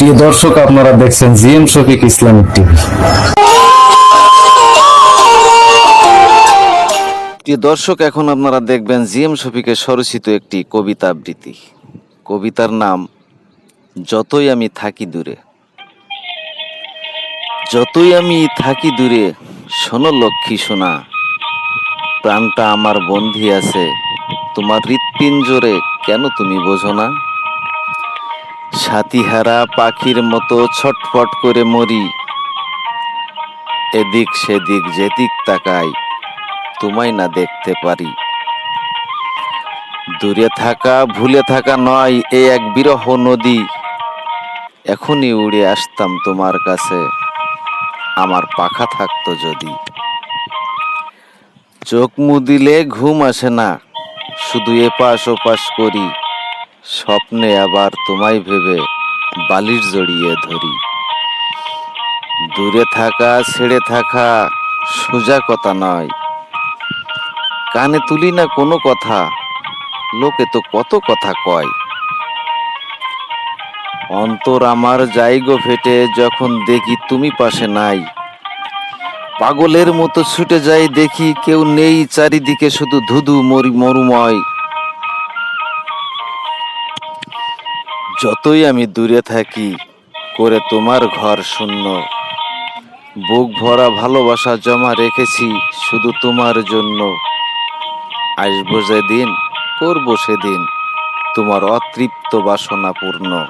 প্রিয় দর্শক, আপনারা দেখছেন জিএম শফিক ইসলামিক টিভি। প্রিয় দর্শক, এখন আপনারা দেখবেন জিএম শফিকের স্বরচিত একটি কবিতা আবৃত্তি। কবিতার নাম, যতই আমি থাকি দূরে। যতই আমি থাকি দূরে, শোনো লক্ষ্মী শোনা প্রাণটা আমার বন্ধি আছে। তোমার হৃৎপিঞ্জরে কেন তুমি বোঝো না? সাথীহারা পাখির মতো ছটফট করে মরি। এদিক সেদিক যেদিক তাকাই, তোমায় না দেখতে পারি। দূরে থাকা, ভুলে থাকা নয় এ এক বিরহ নদী। এখনই উড়ে আসতাম তোমার কাছে, আমার পাখা থাকতো যদি। চোখ মুদিলে ঘুম আসে না, শুধু এপাশ ওপাশ করি। স্বপ্নে আবার তোমায় ভেবে বালির জড়িয়ে ধরি। দূরে থাকা, ছেড়ে থাকা সোজা কথা নয়। কানে তুলি না কোনো কথা, লোকে তো কত কথা কয়। অন্তর আমার জায়গো ফেটে যখন দেখি তুমি পাশে নাই। পাগলের মতো ছুটে যাই দেখি কেউ নেই, চারিদিকে শুধু ধুধু মরি মরুময়। যতই আমি দূরে থাকি, করে তোমার ঘর শূন্য। বুক ভরা ভালোবাসা জমা রেখেছি শুধু তোমার জন্য। আসব যেদিন, করব সেদিন, তোমার অতৃপ্ত বাসনা পূর্ণ।